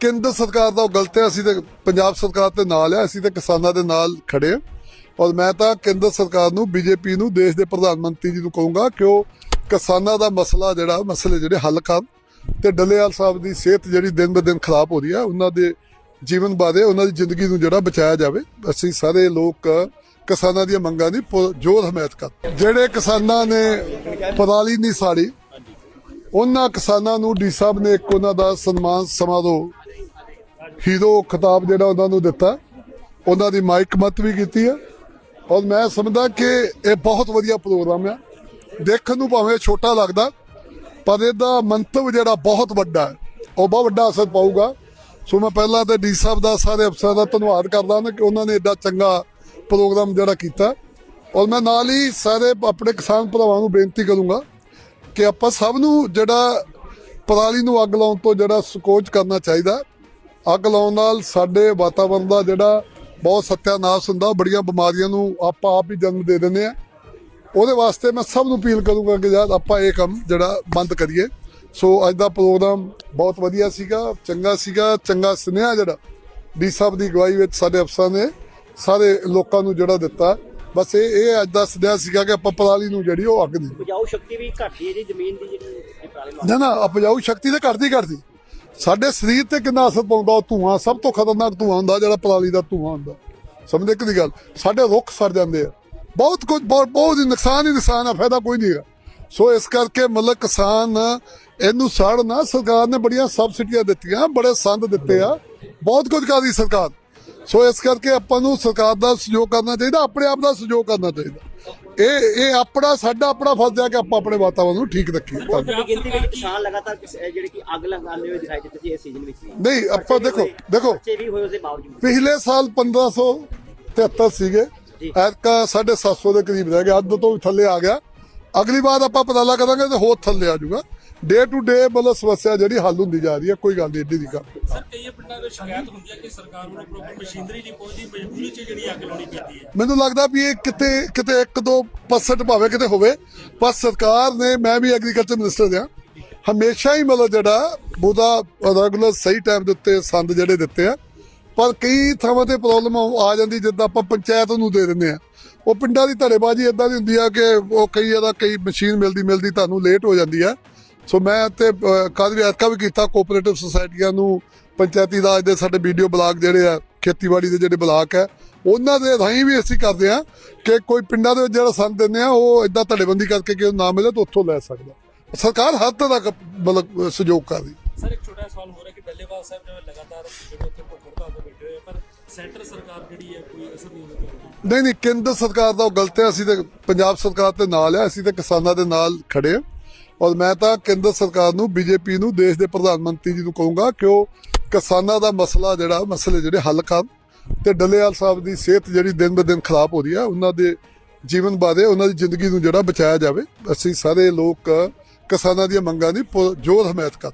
ਕੇਂਦਰ ਸਰਕਾਰ ਦਾ ਉਹ ਗਲਤ ਹੈ, ਅਸੀਂ ਤੇ ਪੰਜਾਬ ਸਰਕਾਰ ਤੇ ਨਾਲ ਹੈ, ਅਸੀਂ ਤੇ ਕਿਸਾਨਾਂ ਦੇ ਨਾਲ ਖੜੇ ਹਾਂ। ਔਰ ਮੈਂ ਤਾਂ ਕੇਂਦਰ ਸਰਕਾਰ ਨੂੰ, ਬੀਜੇਪੀ ਨੂੰ, ਦੇਸ਼ ਦੇ ਪ੍ਰਧਾਨ ਮੰਤਰੀ ਜੀ ਨੂੰ ਕਹੂੰਗਾ ਕਿ ਉਹ ਕਿਸਾਨਾਂ ਦਾ ਮਸਲਾ ਜਿਹੜਾ, ਮਸਲੇ ਜਿਹੜੇ ਹੱਲ ਕਰਨ ਤੇ ਡੱਲੇਵਾਲ ਸਾਹਿਬ ਦੀ ਸਿਹਤ ਜਿਹੜੀ ਦਿਨ ਬ ਖਰਾਬ ਹੋ ਰਹੀ ਹੈ, ਉਹਨਾਂ ਦੇ ਜੀਵਨ ਬਾਰੇ, ਉਹਨਾਂ ਦੀ ਜ਼ਿੰਦਗੀ ਨੂੰ ਜਿਹੜਾ ਬਚਾਇਆ ਜਾਵੇ। ਅਸੀਂ ਸਾਰੇ ਲੋਕ ਕਿਸਾਨਾਂ ਦੀਆਂ ਮੰਗਾਂ ਦੀ ਜੋਰ ਹਮਾਇਤ ਕਰ ਜਿਹੜੇ ਕਿਸਾਨਾਂ ਨੇ ਪਰਾਲੀ ਨਹੀਂ ਸਾੜੀ, ਉਹਨਾਂ ਕਿਸਾਨਾਂ ਨੂੰ ਡੀ ਸਾਹਿਬ ਨੇ ਇੱਕ ਉਹਨਾਂ ਦਾ ਸਨਮਾਨ ਸਮਾਰੋਹ ਹੀਰੋ ਖਿਤਾਬ ਜਿਹੜਾ ਉਹਨਾਂ ਨੂੰ ਦਿੱਤਾ, ਉਹਨਾਂ ਦੀ ਮਾਈਕ ਮਤ ਵੀ ਕੀਤੀ ਹੈ। ਔਰ ਮੈਂ ਸਮਝਦਾ ਕਿ ਇਹ ਬਹੁਤ ਵਧੀਆ ਪ੍ਰੋਗਰਾਮ ਆ। ਦੇਖਣ ਨੂੰ ਭਾਵੇਂ ਛੋਟਾ ਲੱਗਦਾ, ਪਰ ਇਹਦਾ ਮੰਤਵ ਜਿਹੜਾ ਬਹੁਤ ਵੱਡਾ ਹੈ। ਉਹ ਬਹੁਤ ਵੱਡਾ ਅਸਰ ਪਾਊਗਾ। ਸੋ ਮੈਂ ਪਹਿਲਾਂ ਤੇ ਡੀ ਸਾਹਿਬ ਦਾ ਸਾਰੇ ਅਫਸਰਾਂ ਦਾ ਧੰਨਵਾਦ ਕਰਦਾ ਹਾਂ ਕਿ ਉਹਨਾਂ ਨੇ ਐਡਾ ਚੰਗਾ ਪ੍ਰੋਗਰਾਮ ਜਿਹੜਾ ਕੀਤਾ। ਔਰ ਮੈਂ ਨਾਲ ਹੀ ਸਾਰੇ ਆਪਣੇ ਕਿਸਾਨ ਭਰਾਵਾਂ ਨੂੰ ਬੇਨਤੀ ਕਰੂੰਗਾ ਕਿ ਆਪਾਂ ਸਭ ਨੂੰ ਜਿਹੜਾ ਪਰਾਲੀ ਨੂੰ ਅੱਗ ਲਾਉਣ ਤੋਂ ਜਿਹੜਾ ਸਕੋਚ ਕਰਨਾ ਚਾਹੀਦਾ ਅੱਗ ਲਾਉਣ ਨਾਲ ਸਾਡੇ ਵਾਤਾਵਰਣ ਦਾ ਜਿਹੜਾ ਬਹੁਤ ਸੱਤਿਆਨਾਸ਼ ਹੁੰਦਾ ਬੜੀਆਂ ਬਿਮਾਰੀਆਂ ਨੂੰ ਆਪਾਂ ਆਪ ਹੀ ਜਨਮ ਦੇ ਦਿੰਦੇ ਆ ਉਹਦੇ ਵਾਸਤੇ ਮੈਂ ਸਭ ਨੂੰ ਅਪੀਲ ਕਰੂੰਗਾ ਕਿ ਯਾਰ ਆਪਾਂ ਇਹ ਕੰਮ ਜਿਹੜਾ ਬੰਦ ਕਰੀਏ। ਸੋ ਅੱਜ ਦਾ ਪ੍ਰੋਗਰਾਮ ਬਹੁਤ ਵਧੀਆ ਸੀਗਾ ਚੰਗਾ ਸੀਗਾ ਚੰਗਾ ਸੁਨੇਹਾ ਜਿਹੜਾ ਡੀ ਸਾਹਿਬ ਦੀ ਅਗਵਾਈ ਵਿੱਚ ਸਾਡੇ ਅਫਸਰਾਂ ਨੇ ਸਾਰੇ ਲੋਕਾਂ ਨੂੰ ਜਿਹੜਾ ਦਿੱਤਾ। ਬਸ ਇਹ ਇਹ ਅੱਜ ਦਾ ਸੁਨੇਹਾ ਸੀਗਾ ਕਿ ਆਪਾਂ ਪਰਾਲੀ ਨੂੰ ਜਿਹੜੀ ਉਹ ਅੱਗ ਨਹੀਂ। ਉਪਜਾਊ ਸ਼ਕਤੀ ਵੀ ਘੱਟ ਹੈ ਜੀ ਜ਼ਮੀਨ ਦੀ ਜਿਹੜੀ ਨਾ ਨਾ ਉਪਜਾਊ ਸ਼ਕਤੀ ਤੇ ਘਟਦੀ ਘਟਦੀ। ਸਾਡੇ ਸਰੀਰ ਤੇ ਕਿੰਨਾ ਅਸਰ ਪਾਉਂਦਾ ਉਹ ਧੂਆਂ, ਸਭ ਤੋਂ ਖਤਰਨਾਕ ਧੂਆਂ ਹੁੰਦਾ ਜਿਹੜਾ ਪਰਾਲੀ ਦਾ ਧੂਆਂ ਹੁੰਦਾ। ਸਮਝਦੇ ਕਿ ਦੀ ਗੱਲ? ਸਾਡੇ ਰੁੱਖ ਸੜ ਜਾਂਦੇ ਆ। ਬਹੁਤ ਕੁਝ, ਬਹੁਤ ਬਹੁਤ ਹੀ ਨੁਕਸਾਨ ਹੀ ਨੁਕਸਾਨ ਆ, ਫਾਇਦਾ ਕੋਈ ਨਹੀਂ ਹੈਗਾ। ਸੋ ਇਸ ਕਰਕੇ ਮਤਲਬ ਕਿਸਾਨ ਇਹਨੂੰ ਸਾੜਨਾ, ਸਰਕਾਰ ਨੇ ਬੜੀਆਂ ਸਬਸਿਡੀਆਂ ਦਿੱਤੀਆਂ, ਬੜੇ ਸੰਦ ਦਿੱਤੇ ਆ। ਬਹੁਤ ਕੁਝ ਕਰਦੀ ਸਰਕਾਰ। ਸੋ ਇਸ ਕਰਕੇ ਆਪਾਂ ਨੂੰ ਸਰਕਾਰ ਦਾ ਸਹਿਯੋਗ ਕਰਨਾ ਚਾਹੀਦਾ ਆਪਣੇ ਆਪ ਦਾ ਸਹਿਯੋਗ ਕਰਨਾ ਚਾਹੀਦਾ। ਇਹ ਇਹ ਆਪਣਾ ਸਾਡਾ ਆਪਣਾ ਫਰਜ਼ ਹੈ ਕਿ ਆਪਾਂ ਆਪਣੇ ਵਾਤਾਵਰਣ ਨੂੰ ਠੀਕ ਰੱਖੀਏ। ਗਿਣਤੀ ਵਿੱਚ ਕਿਸਾਨ ਲਗਾਤਾਰ ਜਿਹੜੇ ਕਿ ਅੱਗ ਲਗਾਉਂਦੇ ਹੋਏ ਦਿਖਾਈ ਦਿੱਤੇ ਜੀ ਇਸ ਸੀਜ਼ਨ ਵਿੱਚ ਵੀ। ਨਹੀਂ ਆਪਾਂ ਦੇਖੋ ਦੇਖੋ। ਪਿਛਲੇ ਸਾਲ 1573 ਸੀਗੇ। ਐਤਕਾ 750 ਦੇ ਕਰੀਬ ਰਹਿ ਗਿਆ ਅੱਧ ਤੋਂ ਵੀ ਥੱਲੇ ਆ ਗਿਆ। ਅਗਲੀ ਵਾਰ ਆਪਾਂ ਪਤਾਲਾ ਕਰਾਂਗੇ ਤੇ ਹੋਰ ਥੱਲੇ ਆ ਜਾਊਗਾ। ਡੇ ਟੂ ਡੇ ਮਤਲਬ ਸਮੱਸਿਆ ਜਿਹੜੀ ਹੱਲ ਹੁੰਦੀ ਜਾ ਰਹੀ ਹੈ ਕੋਈ ਗੱਲ ਨਹੀਂ ਏਡੀ ਦੀ ਗੱਲ ਸਰ ਕਈ ਪਿੰਡਾਂ ਵਿੱਚ ਸ਼ਿਕਾਇਤ ਹੁੰਦੀ ਹੈ ਕਿ ਸਰਕਾਰ ਵੱਲੋਂ ਪ੍ਰੋਪਰ ਮਸ਼ੀਨਰੀ ਨਹੀਂ ਪਹੁੰਚਦੀ ਮਜਬੂਰੀ 'ਚ ਜਿਹੜੀ ਅੱਗ ਲਾਉਣੀ ਪੈਂਦੀ ਹੈ। ਮੈਨੂੰ ਲੱਗਦਾ ਵੀ ਇਹ ਕਿਤੇ ਕਿਤੇ 1-2% ਭਾਵੇਂ ਕਿਤੇ ਹੋਵੇ ਪਰ ਸਰਕਾਰ ਨੇ ਮੈਂ ਵੀ ਐਗਰੀਕਲਚਰ ਮਿਨਿਸਟਰ ਹਾਂ ਹਮੇਸ਼ਾ ਹੀ ਮਤਲਬ ਜਿਹੜਾ ਉਹਦਾ ਰੈਗੂਲਰ ਸਹੀ ਟਾਈਮ ਦੇ ਉੱਤੇ ਸੰਦ ਜਿਹੜੇ ਦਿੱਤੇ ਆ ਪਰ ਕਈ ਥਾਵਾਂ ਤੇ ਪ੍ਰੋਬਲਮ ਆ ਜਾਂਦੀ ਜਿੱਦਾਂ ਆਪਾਂ ਪੰਚਾਇਤ ਨੂੰ ਦੇ ਦਿੰਦੇ ਆ। ਉਹ ਪਿੰਡਾਂ ਦੀ ਧੜੇਬਾਜ਼ੀ ਇਦਾਂ ਦੀ ਹੁੰਦੀ ਆ ਕਿ ਉਹ ਕਈ ਇਹਦਾ ਕਈ ਮਸ਼ੀਨ ਮਿਲਦੀ ਮਿਲਦੀ ਤੁਹਾਨੂੰ ਲੇਟ ਹੋ ਜਾਂਦੀ ਆ। ਸੋ ਮੈਂ ਤੇ ਕੱਲ ਵੀ ਐਤਕਾ ਵੀ ਕੀਤਾ ਕੋਆਪਰੇਟਿਵ ਸੁਸਾਇਟੀਆਂ ਨੂੰ, ਪੰਚਾਇਤੀ ਰਾਜ ਦੇ ਸਾਡੇ ਵੀਡੀਓ ਬਲਾਕ ਜਿਹੜੇ ਆ, ਖੇਤੀਬਾੜੀ ਦੇ ਜਿਹੜੇ ਬਲਾਕ ਹੈ ਉਹਨਾਂ ਦੇ ਰਾਹੀਂ ਵੀ ਅਸੀਂ ਕਰਦੇ ਆ ਕਿ ਕੋਈ ਪਿੰਡਾਂ ਦੇ ਵਿੱਚ ਜਿਹੜਾ ਸੰਦ ਦਿੰਦੇ ਆ, ਉਹ ਇਦਾਂ ਧੜੇਬੰਦੀ ਕਰਕੇ ਕਿ ਉਹ ਨਾ ਮਿਲੇ ਤਾਂ ਉੱਥੋਂ ਲੈ ਸਕਦਾ। ਸਰਕਾਰ ਹਰ ਤਰ੍ਹਾਂ ਦਾ ਮਤਲਬ, ਸਹਿਯੋਗ ਕਰ ਰਹੀ ਸਰ, ਇੱਕ ਛੋਟਾ ਸਵਾਲ ਹੋ ਰਿਹਾ ਕਿ ਡੱਲੇਵਾਲ ਸਾਹਿਬ ਜਿਵੇਂ ਲਗਾਤਾਰ ਜਿਹੜੇ ਉੱਥੇ ਭੁੱਖ ਹੜਤਾਲ ਬੈਠੇ ਹੋਏ ਸੈਂਟਰ ਸਰਕਾਰ ਜਿਹੜੀ ਹੈ ਕੋਈ ਅਸਰ ਨਹੀਂ ਹੁੰਦੀ ਨਹੀਂ ਨਹੀਂ, ਕੇਂਦਰ ਸਰਕਾਰ ਦਾ ਉਹ ਗਲਤ ਹੈ, ਅਸੀਂ ਤੇ ਪੰਜਾਬ ਸਰਕਾਰ ਤੇ ਨਾਲ ਹੈ, ਅਸੀਂ ਤੇ ਕਿਸਾਨਾਂ ਦੇ ਨਾਲ ਖੜੇ ਹਾਂ। ਔਰ ਮੈਂ ਤਾਂ ਕੇਂਦਰ ਸਰਕਾਰ ਨੂੰ, ਬੀਜੇਪੀ ਨੂੰ, ਦੇਸ਼ ਦੇ ਪ੍ਰਧਾਨ ਮੰਤਰੀ ਜੀ ਨੂੰ ਕਹੂੰਗਾ ਕਿ ਉਹ ਕਿਸਾਨਾਂ ਦਾ ਮਸਲਾ ਜਿਹੜਾ, ਮਸਲੇ ਜਿਹੜੇ ਹੱਲ ਕਰਨ ਤੇ ਡੱਲੇਵਾਲ ਸਾਹਿਬ ਦੀ ਸਿਹਤ ਜਿਹੜੀ ਦਿਨ ਬ ਦਿਨ ਖਰਾਬ ਹੋ ਰਹੀ ਹੈ, ਉਹਨਾਂ ਦੇ ਜੀਵਨ ਬਾਰੇ, ਉਹਨਾਂ ਦੀ ਜ਼ਿੰਦਗੀ ਨੂੰ ਜਿਹੜਾ ਬਚਾਇਆ ਜਾਵੇ, ਅਸੀਂ ਸਾਰੇ ਲੋਕ ਕਿਸਾਨਾਂ ਦੀਆਂ ਮੰਗਾਂ ਦੀ ਜੋਰ ਹਮਾਇਤ ਕਰ